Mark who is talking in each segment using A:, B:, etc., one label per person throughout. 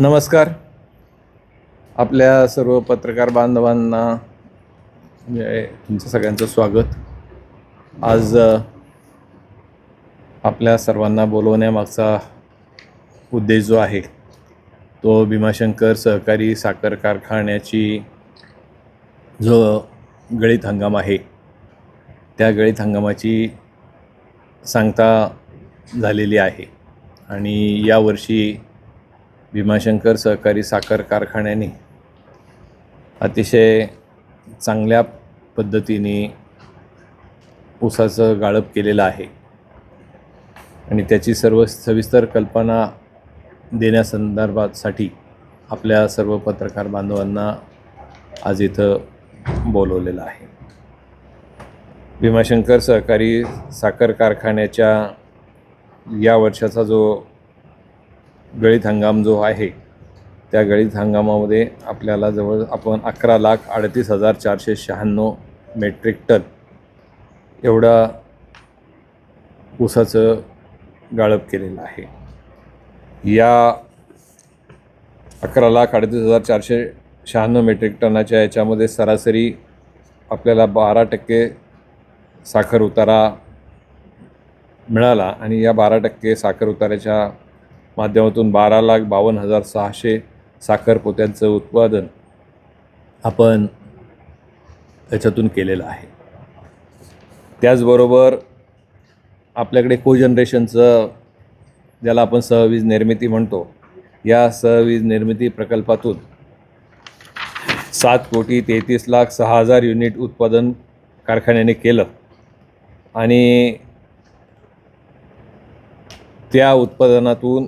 A: नमस्कार. आपल्या सर्व पत्रकार बांधवांना म्हणजे तुमचं सगळ्यांचं स्वागत. आज आपल्या सर्वांना बोलवण्यामागचा उद्देश जो आहे तो भीमाशंकर सहकारी साखर कारखान्याची जो गळीत हंगाम आहे त्या गळीत हंगामाची सांगता झालेली आहे. आणि यावर्षी भीमाशंकर सहकारी साखर कारखान्याने अतिशय चांगल्या पद्धतीने ऊसाचं गाळप केलेलं आहे. आणि त्याची सर्व सविस्तर कल्पना देण्यासंदर्भासाठी आपल्या सर्व पत्रकार बांधवांना आज इथं बोलवलेलं आहे. भीमाशंकर सहकारी साखर कारखान्याच्या या वर्षाचा जो गळीत हंगाम जो आहे त्या गळीत हंगामामध्ये आपल्याला जवळ आपण अकरा लाख अडतीस हजार चारशे शहाण्णव मेट्रिक टन एवढा ऊसाचं गाळप केलेलं आहे. या अकरा लाख अडतीस हजार चारशे शहाण्णव मेट्रिक टनाच्या याच्यामध्ये सरासरी आपल्याला बारा टक्के साखर उतारा मिळाला आणि या बारा टक्के साखर उताऱ्याच्या माध्यमातून बारा लाख बावन्न हजार सहाशे साखर पोत्यांचं उत्पादन आपण याच्यातून केलेलं आहे. त्याचबरोबर आपल्याकडे कोजनरेशनचं ज्याला आपण सहवीज निर्मिती म्हणतो या सहवीज निर्मिती प्रकल्पातून सात कोटी तेहतीस लाख सहा हजार युनिट उत्पादन कारखान्याने केलं. आणि त्या उत्पादनातून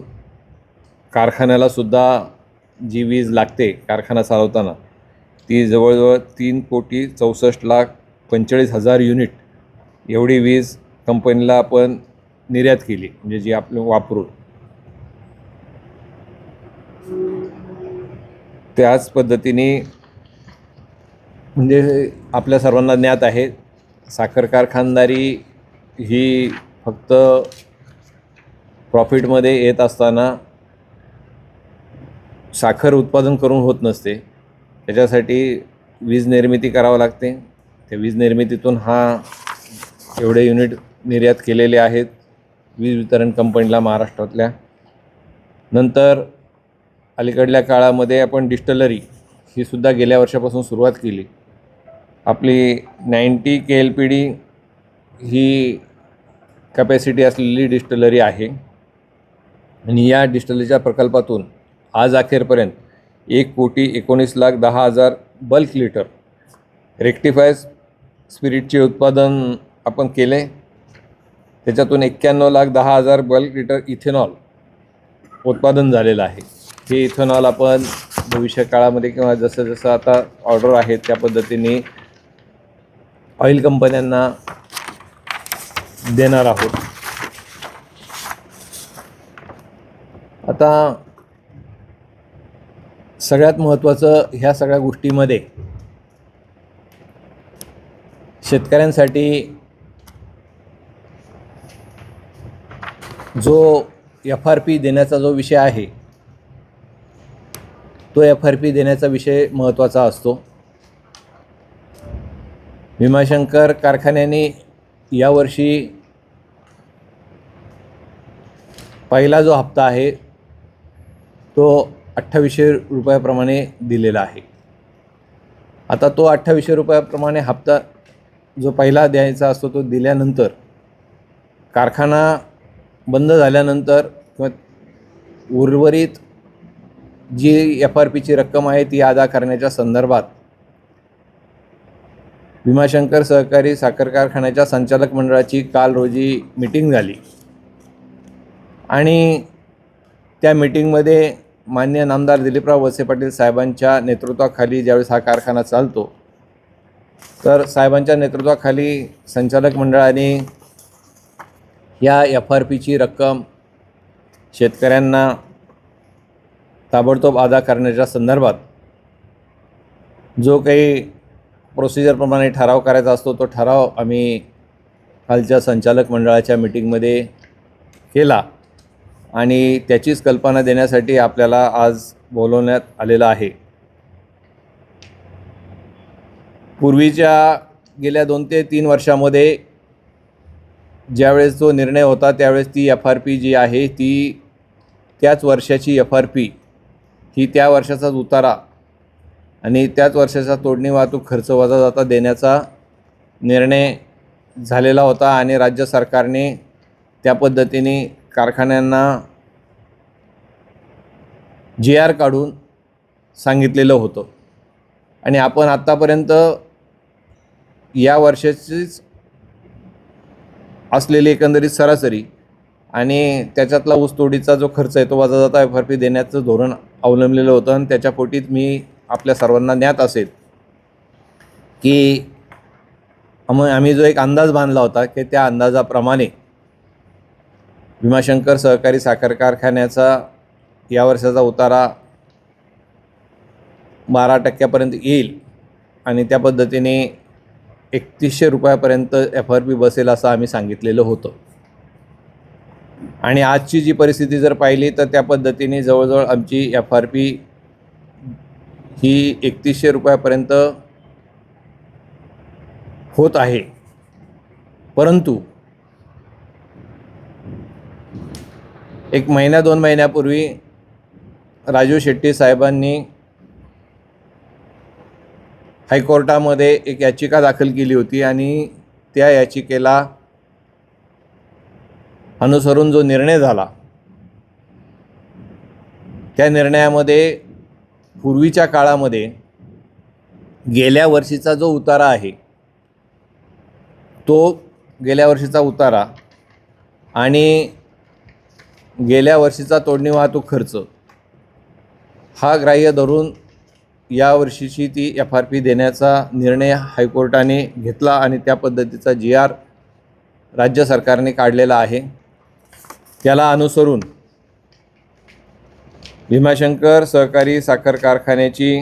A: कारखान्यालासुद्धा जी वीज लागते कारखाना चालवताना ती जवळजवळ तीन कोटी चौसष्ट लाख पंचेचाळीस हजार युनिट एवढी वीज कंपनीला आपण निर्यात केली म्हणजे जी आपलं वापरून. त्याच पद्धतीने म्हणजे आपल्या सर्वांना ज्ञात आहे साखर कारखानदारी ही फक्त प्रॉफिटमध्ये येत असताना साखर उत्पादन करून होत नसते. त्याच्यासाठी वीज निर्मिती करावं लागते. त्या वीज निर्मितीतून हा एवढे युनिट निर्यात केलेले आहेत. वीज वितरण कंपनीला महाराष्ट्रातल्या. नंतर अलीकडल्या काळामध्ये आपण डिस्टलरी ही सुद्धा गेल्या वर्षापासून सुरुवात केली. आपली ninety K L P D ही कॅपॅसिटी असलेली डिस्टलरी आहे. आणि या डिस्टलरीच्या प्रकल्पातून आज अखेरपर्यंत एक कोटी एकोणीस लाख दहा हजार बल्क लिटर रेक्टिफाय स्पिरिटचे उत्पादन आपण केले. त्याच्यातून एक्क्याण्णव लाख दहा हजार बल्क लिटर इथेनॉल उत्पादन झालेलं आहे. हे इथेनॉल आपण भविष्य काळामध्ये किंवा जसं जसं आता ऑर्डर आहेत त्या पद्धतीने ऑइल कंपन्यांना देणार आहोत. आता सगळ्यात महत्त्वाचं ह्या सगळ्या गोष्टीमध्ये शेतकऱ्यांसाठी जो एफ आर पी देण्याचा जो विषय आहे तो एफ आर पी देण्याचा विषय महत्त्वाचा असतो. भीमाशंकर कारखान्याने यावर्षी पहिला जो हप्ता आहे तो अठ्ठावीसशे रुपयाप्रमाणे दिलेला आहे. आता तो अठ्ठावीसशे रुपयाप्रमाणे हप्ता जो पहिला द्यायचा असतो तो दिल्यानंतर कारखाना बंद झाल्यानंतर किंवा उर्वरित जी एफ आर पीची रक्कम आहे ती अदा करण्याच्या संदर्भात भीमाशंकर सहकारी साखर कारखान्याच्या संचालक मंडळाची काल रोजी मिटिंग झाली. आणि त्या मिटिंगमध्ये मान्य नामदार दिलीपराव वळसे पाटील साहेबांच्या नेतृत्वाखाली ज्यावेळेस हा कारखाना चालतो तर साहेबांच्या नेतृत्वाखाली संचालक मंडळाने या एफ आर पीची रक्कम शेतकऱ्यांना ताबडतोब अदा करण्याच्या संदर्भात जो काही प्रोसिजरप्रमाणे ठराव करायचा असतो तो ठराव आम्ही कालच्या संचालक मंडळाच्या मिटिंगमध्ये केला. आणि त्याचीच कल्पना देण्यासाठी आपल्याला आज बोलवण्यात आलेलं आहे. पूर्वीच्या गेल्या दोन ते तीन वर्षामध्ये ज्यावेळेस जो निर्णय होता त्यावेळेस ती एफ आर पी जी आहे ती त्याच वर्षाची एफ आर पी ही त्या वर्षाचाच उतारा आणि त्याच वर्षाचा तोडणी वाहतूक खर्च वजा जाता देण्याचा निर्णय झालेला होता आणि राज्य सरकारने त्या पद्धतीने कारखान्यांना जी आर काढून सांगितलेलं होतं. आणि आपण आत्तापर्यंत या वर्षाचीच असलेली एकंदरीत सरासरी आणि त्याच्यातला ऊसतोडीचा जो खर्च आहे तो वजा जाता एफ आर पी देण्याचं धोरण अवलंबलेलं होतं. आणि त्याच्या पोटीत मी आपल्या सर्वांना ज्ञात असेल की आम आम्ही जो एक अंदाज बांधला होता की त्या अंदाजाप्रमाणे भीमाशंकर सहकारी साखर कारखान्याचा या वर्षाचा उतारा बारा टक्क्यापर्यंत येईल आणि त्या पद्धतीने एकतीसशे रुपयापर्यंत एफ आर पी बसेल असं आम्ही सांगितलेलं होतं. आणि आजची जी परिस्थिती जर पाहिली तर त्या पद्धतीने जवळजवळ आमची एफ आर पी ही एकतीसशे रुपयापर्यंत होत आहे. परंतु एक महिन्या दोन महिन्यापूर्वी राजू शेट्टी साहेबांनी हायकोर्टामध्ये एक याचिका दाखल केली होती आणि त्या याचिकेला अनुसरून जो निर्णय झाला त्या निर्णयामध्ये पूर्वीच्या काळामध्ये गेल्या वर्षीचा जो उतारा आहे तो गेल्या वर्षीचा उतारा आणि गेल्या वर्षीचा तोडणी वाहतूक खर्च हा ग्राह्य धरून या वर्षीची ती एफ आर पी देण्याचा निर्णय हायकोर्टाने घेतला आणि त्या पद्धतीचा जी आर राज्य सरकारने काढलेला आहे. त्याला अनुसरून भीमाशंकर सहकारी साखर कारखान्याची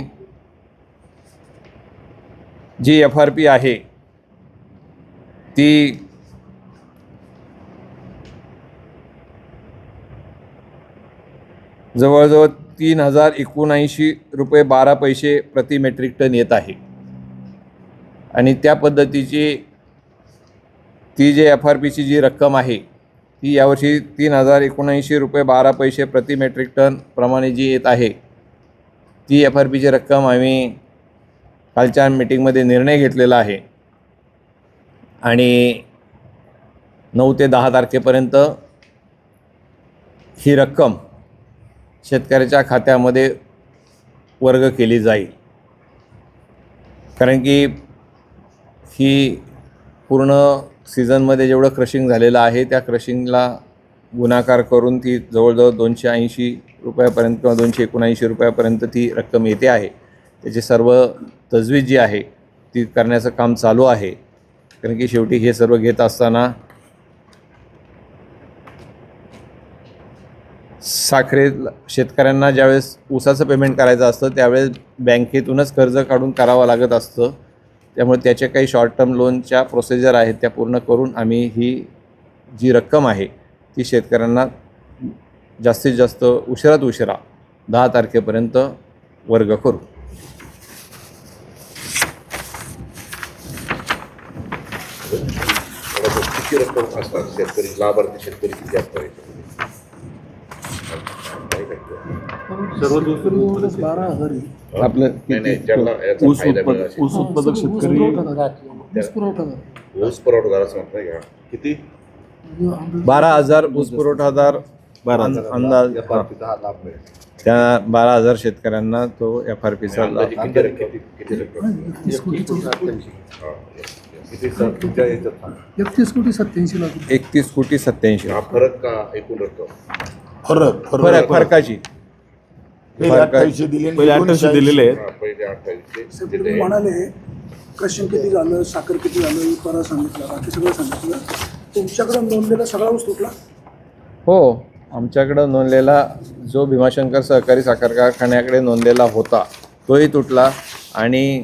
A: जी एफ आर पी आहे ती जवळजवळ तीन हजार एकोणऐंशी रुपये बारा पैसे प्रति मेट्रिक टन येत आहे. आणि त्या पद्धतीची ती जे एफ आर पीची जी रक्कम आहे ती यावर्षी तीन हजार एकोणऐंशी रुपये बारा पैसे प्रति मेट्रिक टन प्रमाणे जी येत आहे ती एफ आर पीची रक्कम आम्ही कालच्या मीटिंगमध्ये निर्णय घेतलेला आहे. आणि नऊ ते दहा तारखेपर्यंत ही रक्कम शेतकऱ्याच्या खात्यामध्ये वर्ग केली जाईल. कारण की ही पूर्ण सीझनमध्ये जेवढं क्रशिंग झालेलं आहे त्या क्रशिंगला गुणाकार करून ती जवळजवळ दोनशे ऐंशी रुपयापर्यंत किंवा दोनशे एकोणऐंशी रुपयापर्यंत ती रक्कम येते आहे. त्याची सर्व तजवीज जी आहे ती करण्याचं काम चालू आहे. कारण की शेवटी हे सर्व घेत असताना साखरे शेतकऱ्यांना ज्यावेळेस ऊसाचं पेमेंट करायचं असतं त्यावेळेस बँकेतूनच कर्ज काढून करावं लागत असतं. त्यामुळे त्याचे काही शॉर्ट टर्म लोनच्या प्रोसिजर आहेत त्या पूर्ण करून आम्ही ही जी रक्कम आहे ती शेतकऱ्यांना जास्तीत जास्त उशिरात उशिरा दहा तारखेपर्यंत वर्ग करू.
B: किती रक्कम असतात शेतकरी लाभार्थी शेतकरी किती असतात नाही
C: बारा हजार.
A: आपलं
D: ऊस
B: फायदा
D: उत्पादक
B: मिळाला
D: ऊस उत्पादक
C: ऊस
D: शेतकरी
C: पुरवठादार. ऊस पुरवठादार.
B: ऊस पुरवठादार असं म्हणताय का किती?
A: बारा हजार ऊस पुरवठादार
D: बारा
A: अं-
D: हजार.
A: अंदाज
B: लाभ मिळेल.
A: त्या बारा हजार शेतकऱ्यांना तो एफ आर पीचा लाभ
B: किती रक्कम
C: एकतीस कोटी सत्याऐंशी. लाख.
A: एकतीस कोटी सत्याऐंशी.
B: हा फरक का एकूण रक्कम?
D: फरक
A: फरक फरकाची.
D: पहिले अठ्ठावीसशे दिले पहिले अठ्ठावीसशे दिलेले आहेत.
B: हा, पहिले अठ्ठावीसशे
E: साहेब,
B: दिले
E: तुम्ही म्हणाले क्रशिंग किती झालं साखर किती झालं परा सांगितलं बाकी सगळं सांगितलं. तुमच्याकडे नोंदलेला सगळा ऊस तुटला?
A: हो आमच्याकडं नोंदलेला जो भीमाशंकर सहकारी साखर कारखान्याकडे नोंदलेला होता तोही तुटला. आणि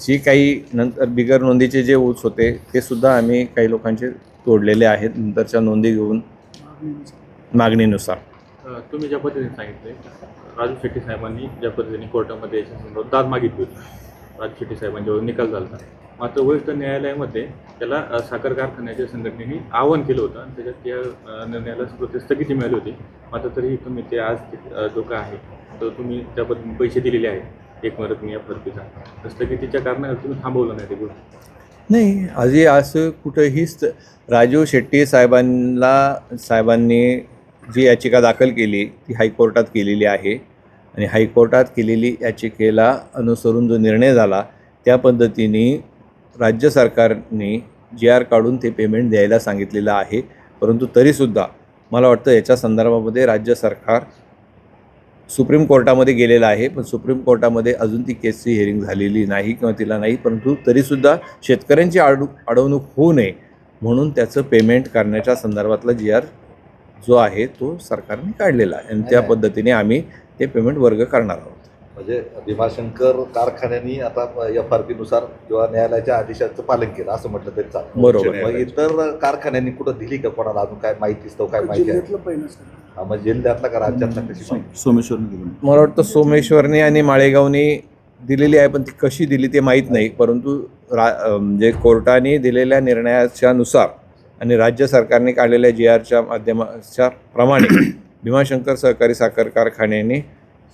A: जी काही नंतर बिगर नोंदीचे जे ऊस होते ते सुद्धा आम्ही काही लोकांचे तोडलेले आहेत नंतरच्या नोंदी घेऊन मागणीनुसार.
F: अ, तुम्ही ज्या पद्धतीने सांगितले राजू शेट्टी साहेबांनी ज्या पद्धतीने कोर्टामध्ये याच्या दाद मागितली होती. राजू शेट्टी साहेबांच्यावर निकाल झाला होता. मात्र वरिष्ठ न्यायालयामध्ये त्याला साखर कारखान्याच्या संघटनेने आवाहन केलं होतं आणि त्याच्यात त्या निर्णयाला स्थगिती मिळाली होती. मात्र तरीही तुम्ही ते आज जो का आहे. तर तुम्ही त्या पद्धतीने पैसे दिलेले आहेत. एक मरत मी या फरकीचा तर स्थगितीच्या कारणाने तुम्ही थांबवलं नाही ते गोष्ट.
A: नाही आजही असं कुठंही स्त राजू शेट्टी साहेबांना साहेबांनी जी याचिका दाखल केली ती हायकोर्टात केलेली आहे. आणि हायकोर्टात केलेली याचिकेला अनुसरून जो निर्णय झाला त्या पद्धतीने राज्य सरकारने जी आर काढून ते पेमेंट द्यायला सांगितलेलं आहे. परंतु तरीसुद्धा मला वाटतं याच्या संदर्भामध्ये राज्य सरकार सुप्रीम कोर्टामध्ये गेलेलं आहे पण सुप्रीम कोर्टामध्ये अजून ती केसची हिअरिंग झालेली नाही किंवा तिला नाही. परंतु तरीसुद्धा शेतकऱ्यांची अडू अडवणूक होऊ नये म्हणून त्याचं पेमेंट करण्याच्या संदर्भातला जी आर जो आहे तो सरकारने काढलेला आहे. आणि त्या पद्धतीने आम्ही ते पेमेंट वर्ग करणार आहोत.
B: म्हणजे भीमाशंकर कारखान्यांनी आता एफ आर पी नुसार किंवा न्यायालयाच्या आदेशाचं पालन केलं असं म्हटलं तरी चालेल.
A: बरोबर.
B: मग इतर कारखान्यांनी कुठं दिली का कोणाला अजून काय माहिती असतं काय माहिती आहे? मग जिल्ह्यातला का राज्यातला कशी माहिती?
D: सोमेश्वर दिलं
A: मला वाटतं सोमेश्वरने आणि माळेगावने दिलेली आहे पण ती कशी दिली ते माहीत नाही. परंतु रा म्हणजे कोर्टाने दिलेल्या निर्णयाच्या नुसार आणि राज्य सरकारने काढलेल्या जी आरच्या माध्यमाच्या प्रमाणे भीमाशंकर सहकारी साखर कारखान्याने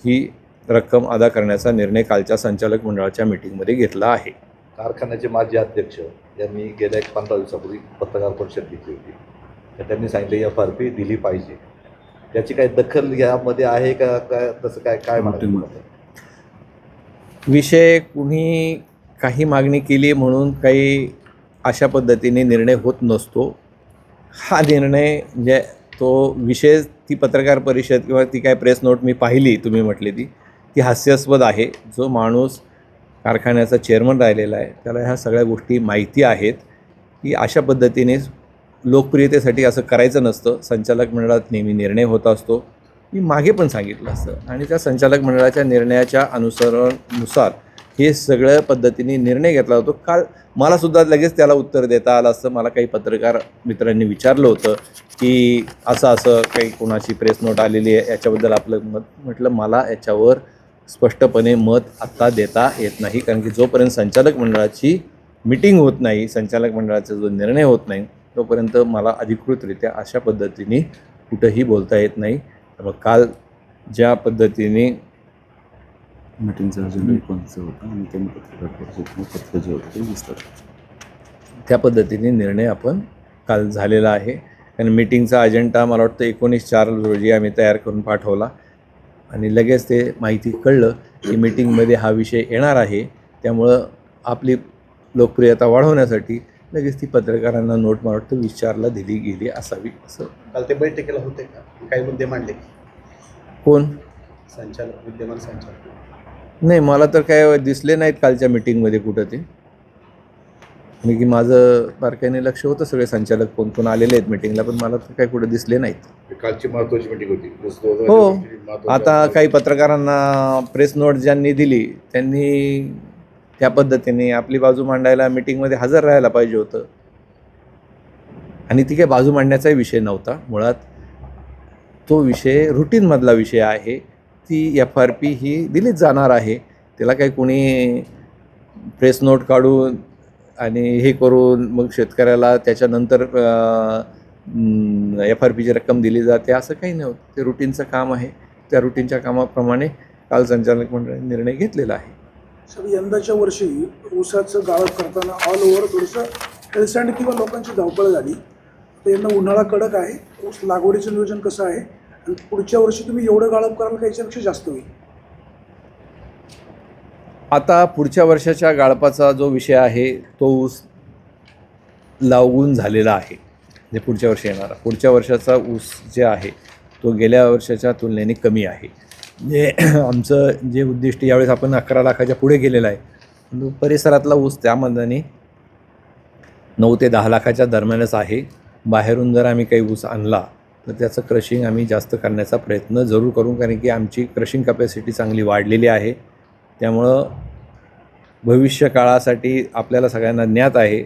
A: ही रक्कम अदा करण्याचा निर्णय कालच्या संचालक मंडळाच्या मिटिंगमध्ये घेतला आहे.
B: कारखान्याचे माजी अध्यक्ष यांनी गेल्या एक पंधरा दिवसापूर्वी पत्रकार परिषद घेतली होती. तर त्यांनी सांगितले एफ आर पी दिली पाहिजे. त्याची काही दखल यामध्ये आहे का? काय तसं काय काय
D: हॉटेलमध्ये.
A: विषय कुणी काही मागणी केली म्हणून काही अशा पद्धतीने निर्णय होत नसतो. हा निर्णय म्हणजे तो विषय ती पत्रकार परिषद किंवा ती काय प्रेस नोट मी पाहिली तुम्ही म्हटली ती ती हास्यास्पद आहे. जो माणूस कारखान्याचा चेअरमन राहिलेला आहे त्याला ह्या सगळ्या गोष्टी माहिती आहेत की अशा पद्धतीने लोकप्रियतेसाठी असं करायचं नसतं. संचालक मंडळात नेहमी निर्णय होत असतो. मी मागे पण सांगितलं असतं. आणि त्या संचालक मंडळाच्या निर्णयाच्या अनुसरणानुसार हे सगळ्या पद्धतीने निर्णय घेतला होतो. काल मलासुद्धा लगेच त्याला उत्तर देता आलं असं मला काही पत्रकार मित्रांनी विचारलं होतं की असं असं काही कोणाची प्रेस नोट आलेली आहे याच्याबद्दल आपलं मत म्हटलं मला याच्यावर स्पष्टपणे मत आत्ता देता येत नाही. कारण की जोपर्यंत संचालक मंडळाची मिटिंग होत नाही संचालक मंडळाचा जो निर्णय होत नाही तोपर्यंत मला अधिकृतरित्या अशा पद्धतीने कुठंही बोलता येत नाही. मग काल ज्या पद्धतीने
D: मिटिंगचा अजेंडा एकोणीसचा होता आणि त्यांनी पत्रकार परिषदेतून पत्र जे होतं ते विस्तार
A: त्या पद्धतीने निर्णय आपण काल झालेला आहे. कारण मीटिंगचा अजेंडा मला वाटतं एकोणीस चार रोजी आम्ही तयार करून पाठवला. आणि लगेच ते माहिती कळलं की मीटिंगमध्ये हा विषय येणार आहे. त्यामुळं आपली लोकप्रियता वाढवण्यासाठी लगेच ती पत्रकारांना नोट मला वाटतं विचारला दिली गेली असावी असं.
G: काल ते बैठकीला होते का? काही मुद्दे मांडले
A: कोण?
G: संचालक विद्यमान संचालक.
A: नाही मला तर काय दिसले नाहीत कालच्या मीटिंगमध्ये कुठं ते मी की माझं बारकाईने लक्ष होतं सगळे संचालक कोण कोण आलेले आहेत मीटिंगला पण मला तर काय कुठं दिसले नाहीत.
B: कालची महत्वाची मिटिंग होती.
A: हो. आता काही पत्रकारांना प्रेस नोट ज्यांनी दिली त्यांनी त्या पद्धतीने आपली बाजू मांडायला मीटिंगमध्ये हजर राहायला पाहिजे होतं. आणि ती काही बाजू मांडण्याचाही विषय नव्हता. मुळात तो विषय रुटीनमधला विषय आहे. ती एफ आर पी ही दिलीच जाणार आहे. त्याला काही कोणी प्रेस नोट काढून आणि हे करून मग शेतकऱ्याला त्याच्यानंतर एफ आर पीची रक्कम दिली जाते. असं काही नव्हतं ते रुटीनचं काम आहे. त्या रुटीनच्या कामाप्रमाणे काल संचालक मंडळाने निर्णय घेतलेला आहे.
E: सर यंदाच्या वर्षी ऊसाचं गाळप करताना ऑल ओव्हर थोडंसं हेळसांड किंवा लोकांची धावपळ झाली. तर यंदा उन्हाळा कडक आहे. ऊस लागवडीचं नियोजन कसं आहे? पुढच्या वर्षी तुम्ही एवढं गाळप कराल का याच्यापेक्षा जास्त होईल.
A: आता पुढच्या वर्षाच्या गाळपाचा जो विषय आहे तो ऊस लावून झालेला आहे. म्हणजे पुढच्या वर्षी येणारा. पुढच्या वर्षाचा ऊस जे आहे तो गेल्या वर्षाच्या तुलनेने कमी आहे. जे म्हणजे आमचं जे उद्दिष्ट यावेळेस आपण अकरा लाखाच्या पुढे गेलेलं आहे परिसरातला ऊस त्यामधने नऊ ते दहा लाखाच्या दरम्यानच आहे. बाहेरून जर आम्ही काही ऊस आणला तर त्याचं क्रशिंग आम्ही जास्त करण्याचा प्रयत्न जरूर करू कारण की आमची क्रशिंग कपॅसिटी चांगली वाढलेली आहे. त्यामुळं भविष्य काळासाठी आपल्याला सगळ्यांना ज्ञात आहे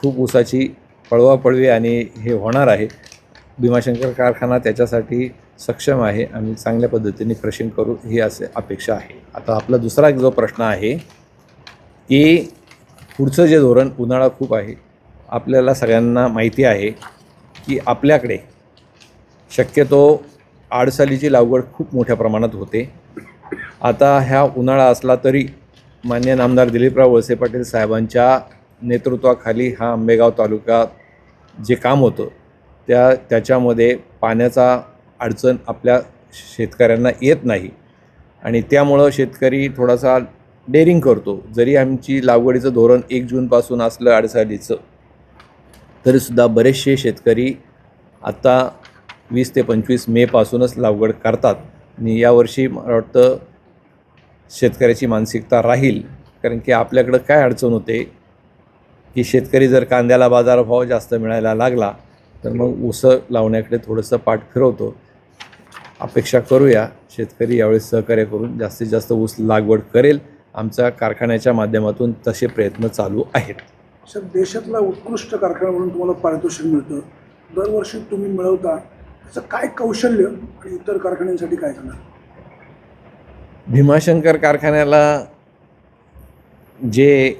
A: खूप ऊसाची पळवापळवी आणि हे होणार आहे. भीमाशंकर कारखाना त्याच्यासाठी सक्षम आहे. आम्ही चांगल्या पद्धतीने क्रशिंग करू ही असे अपेक्षा आहे. आता आपला दुसरा जो प्रश्न आहे की पुढचं जे धोरण उन्हाळा खूप आहे आपल्याला सगळ्यांना माहिती आहे की आपल्याकडे शक्यतो आडसालीची लागवड खूप मोठ्या प्रमाणात होते. आता ह्या उन्हाळा असला तरी मान्य नामदार दिलीपराव वळसे पाटील साहेबांच्या नेतृत्वाखाली हा आंबेगाव तालुका जे काम होतं त्या त्याच्यामध्ये पाण्याचा अडचण आपल्या शेतकऱ्यांना येत नाही. आणि त्यामुळं शेतकरी थोडासा डेअरिंग करतो. जरी आमची लागवडीचं धोरण एक जूनपासून असलं अडसालीचं तरीसुद्धा बरेचसे शेतकरी आत्ता वीस ते पंचवीस मेपासूनच लागवड करतात. आणि यावर्षी मला वाटतं शेतकऱ्याची मानसिकता राहील. कारण की आपल्याकडं काय अडचण होते? की शेतकरी जर कांद्याला बाजारभाव जास्त मिळायला लागला तर मग उसं लावण्याकडे थोडंसं पाठ फिरवतो. अपेक्षा करूया. शेतकरी यावेळेस सहकार्य करून जास्तीत जास्त ऊस लागवड करेल. आमच्या कारखान्याच्या माध्यमातून तसे प्रयत्न चालू आहेत.
E: सर देशातला उत्कृष्ट कारखाना म्हणून तुम्हाला पारितोषिक मिळतं. दरवर्षी तुम्ही मिळवता. त्याचं काय कौशल्य आणि इतर कारखान्यांसाठी काय करणार?
A: भीमाशंकर कारखान्याला जे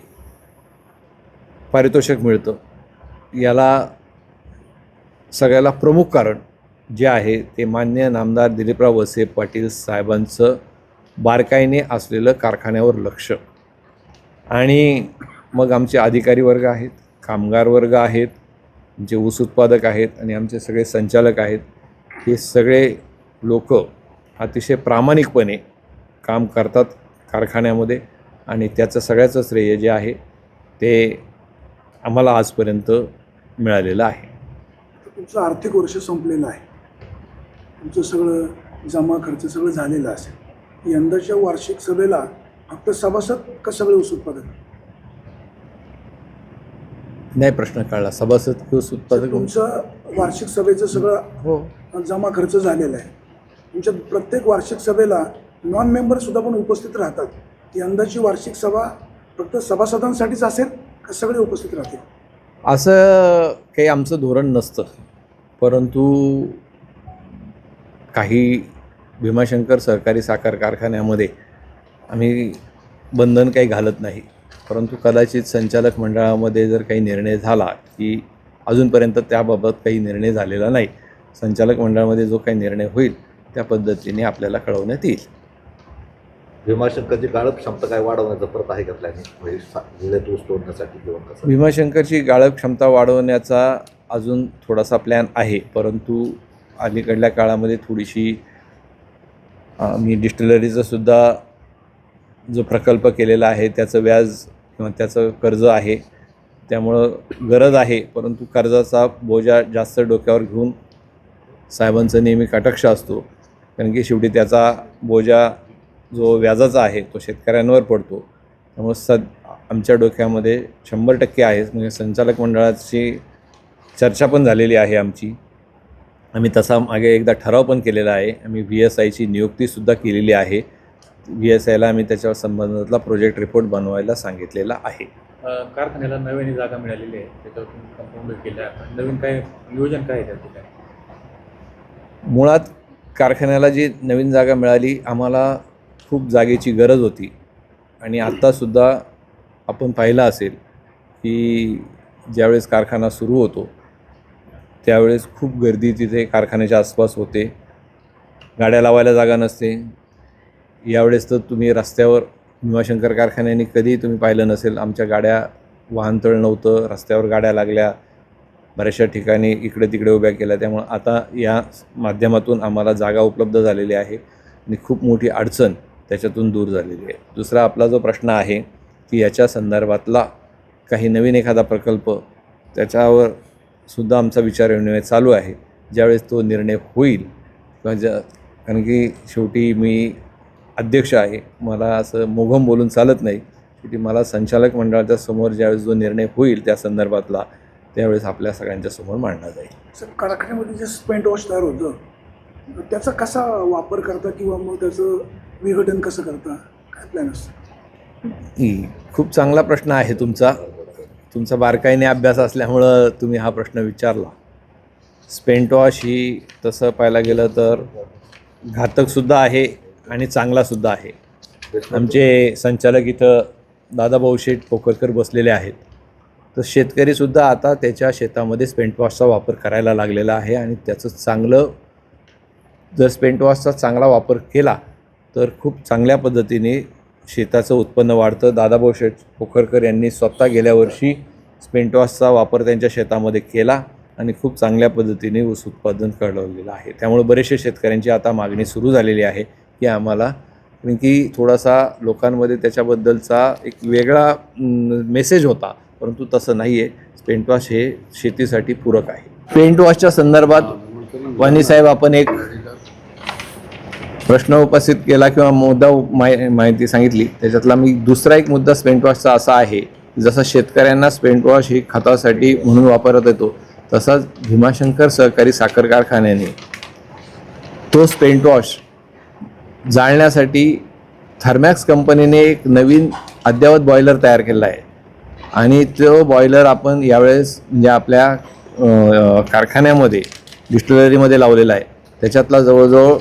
A: पारितोषिक मिळतं याला सगळ्याला प्रमुख कारण जे आहे ते मान्य नामदार दिलीपराव वसे पाटील साहेबांचं बारकाईने असलेलं कारखान्यावर लक्ष. आणि मग आमचे अधिकारी वर्ग आहेत कामगार वर्ग आहेत जे ऊस उत्पादक आहेत आणि आमचे सगळे संचालक आहेत हे सगळे लोक अतिशय प्रामाणिकपणे काम करतात कारखान्यामध्ये आणि त्याचं सगळ्याचं श्रेय जे आहे ते आम्हाला आजपर्यंत मिळालेलं आहे.
E: तर तुमचं आर्थिक वर्ष संपलेलं आहे. तुमचं सगळं जमा खर्च सगळं झालेलं असेल. यंदाच्या वार्षिक सभेला फक्त सभासद का सगळे ऊस उत्पादक?
A: नाही प्रश्न कळला. सभासद उत्पादक
E: तुमचं वार्षिक सभेचं सगळं
A: हो.
E: जमा खर्च झालेला आहे. तुमच्या प्रत्येक वार्षिक सभेला नॉन मेंबरसुद्धा पण उपस्थित राहतात. यंदाची वार्षिक सभा फक्त सभासदांसाठीच असेल का सगळे उपस्थित राहतील?
A: असं काही आमचं धोरण नसतं. परंतु काही भीमाशंकर सहकारी साखर कारखान्यामध्ये आम्ही बंधन काही घालत नाही. परंतु कदाचित संचालक मंडळामध्ये जर काही निर्णय झाला की अजूनपर्यंत त्याबाबत काही निर्णय झालेला नाही संचालक मंडळामध्ये जो काही निर्णय होईल त्या पद्धतीने आपल्याला कळवण्यात येईल.
B: भीमाशंकरची गाळप क्षमता काय वाढवण्याचा परत आहे का प्लॅनिंग? म्हणजे ऊस तोडण्यासाठी किंवा
A: भीमाशंकरची गाळप क्षमता वाढवण्याचा अजून थोडासा प्लॅन आहे परंतु अलीकडल्या काळामध्ये थोडीशी मी डिस्टिलरीचा सुद्धा जो प्रकल्प केलेला आहे त्याचं व्याज किंवा त्याचं कर्ज आहे त्यामुळं गरज आहे परंतु कर्जाचा बोजा जास्त डोक्यावर घेऊन साहेबांचं नेहमी कटाक्ष असतो. कारण की शेवटी त्याचा बोजा जो व्याजाचा आहे तो शेतकऱ्यांवर पडतो. त्यामुळं सद आमच्या डोक्यामध्ये शंभर टक्के आहे. म्हणजे संचालक मंडळाची चर्चा पण झालेली आहे आमची. आम्ही तसा मागे एकदा ठराव पण केलेला आहे. आम्ही व्ही एस आयची नियुक्तीसुद्धा केलेली आहे. व्ही एस आयला आम्ही त्याच्या संबंधातला प्रोजेक्ट रिपोर्ट बनवायला सांगितलेला आहे.
F: कारखान्याला नवीन जागा मिळालेली आहे. त्याच्यावर तुम्ही कंपाऊंड केलं आहे. नवीन काय नियोजन काय आहे त्याचं काय
A: मुळात कारखान्याला जी नवीन जागा मिळाली आम्हाला खूप जागेची गरज होती. आणि आत्तासुद्धा आपण पाहिलं असेल की ज्यावेळेस कारखाना सुरू होतो त्यावेळेस खूप गर्दी तिथे कारखान्याच्या आसपास होते. गाड्या लावायला जागा नसते. यावेळेस तर तुम्ही रस्त्यावर भीमाशंकर कारखान्याने कधीही तुम्ही पाहिलं नसेल. आमच्या गाड्या वाहनतळ नव्हतं. रस्त्यावर गाड्या लागल्या. बऱ्याचशा ठिकाणी इकडे तिकडे उभ्या केल्या. त्यामुळं आता या माध्यमातून आम्हाला जागा उपलब्ध झालेली आहे आणि खूप मोठी अडचण त्याच्यातून दूर झालेली आहे. दुसरा आपला जो प्रश्न आहे की याच्या संदर्भातला काही नवीन एखादा प्रकल्प त्याच्यावर सुद्धा आमचा विचार विनिमय चालू आहे. ज्यावेळेस तो निर्णय होईल. किंवा ज्या कारण की शेवटी मी अध्यक्ष आहे. मला असं मोघम बोलून चालत नाही. शेवटी मला संचालक मंडळाच्या समोर ज्यावेळेस जो निर्णय होईल त्या संदर्भातला त्यावेळेस आपल्या सगळ्यांच्या समोर मांडला जाईल.
E: सर कारखान्यामध्ये जे स्पेंट वॉश तयार होतं त्याचा कसा वापर करता किंवा मग त्याचं विघटन कसं करता? काय प्लॅन असतं?
A: खूप चांगला प्रश्न आहे तुमचा. तुमचा बारकाईने अभ्यास असल्यामुळं तुम्ही हा प्रश्न विचारला. स्पेंट वॉश ही तसं पाहायला गेलं तर घातकसुद्धा आहे. आणि चांगलासुद्धा आहे. आमचे संचालक इथं दादाभाऊ शेठ पोकरकर बसलेले आहेत. तर शेतकरीसुद्धा आता त्याच्या शेतामध्ये स्पेंट वॉशचा वापर करायला लागलेला आहे आणि त्याचं चांगलं जर स्पेंट वॉशचा चांगला वापर केला तर खूप चांगल्या पद्धतीने शेताचं उत्पन्न वाढतं. दादाभाऊ शेठ पोखरकर यांनी स्वतः गेल्या वर्षी स्पेंट वॉशचा वापर त्यांच्या शेतामध्ये केला आणि खूप चांगल्या पद्धतीने ऊस उत्पादन कळवलेलं आहे. त्यामुळे बरेचसे शेतकऱ्यांची आता मागणी सुरू झालेली आहे. की आम्हाला. कारण की थोडासा लोकांमध्ये त्याच्याबद्दलचा एक वेगळा मेसेज होता. परंतु तसं नाही आहे पेंटवॉश हे शेतीसाठी पूरक आहे. पेंटवॉशच्या संदर्भात वानीसाहेब आपण एक प्रश्न उपस्थित केला किंवा मुद्दा माहिती सांगितली. त्याच्यातला मी दुसरा एक मुद्दा स्पेंटवॉशचा असा आहे. जसा जसं शेतकऱ्यांना स्पेंटवॉश ही खतासाठी म्हणून वापरत येतो तसाच भीमाशंकर सहकारी साखर कारखान्याने तो स्पेंटवॉश जाळण्यासाठी थर्मॅक्स कंपनीने एक नवीन अद्ययावत बॉयलर तयार केला आहे. आणि तो बॉयलर आपण यावेळेस म्हणजे आपल्या कारखान्यामध्ये डिस्टिलरीमध्ये लावलेला आहे. त्याच्यातला जवळजवळ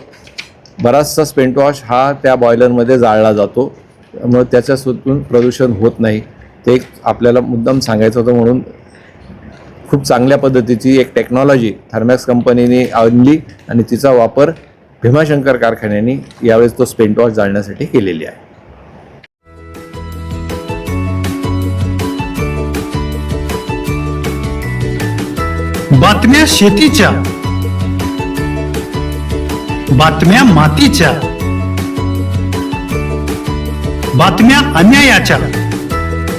A: बराचसा स्पेंटवॉश हा त्या बॉयलरमध्ये जाळला जातो. त्यामुळे त्याच्यासून प्रदूषण होत नाही. ते एक आपल्याला मुद्दाम सांगायचं होतं म्हणून खूप चांगल्या पद्धतीची एक टेक्नॉलॉजी थर्मॅक्स कंपनीने आणली आणि तिचा वापर भीमाशंकर कारखान्याने यावेळेस तो स्पेंट वॉश जाळण्यासाठी केलेली आहे.
H: बातम्या शेतीच्या बातम्या मातीच्या बातम्या अन्यायाच्या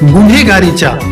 H: गुन्हेगारीच्या.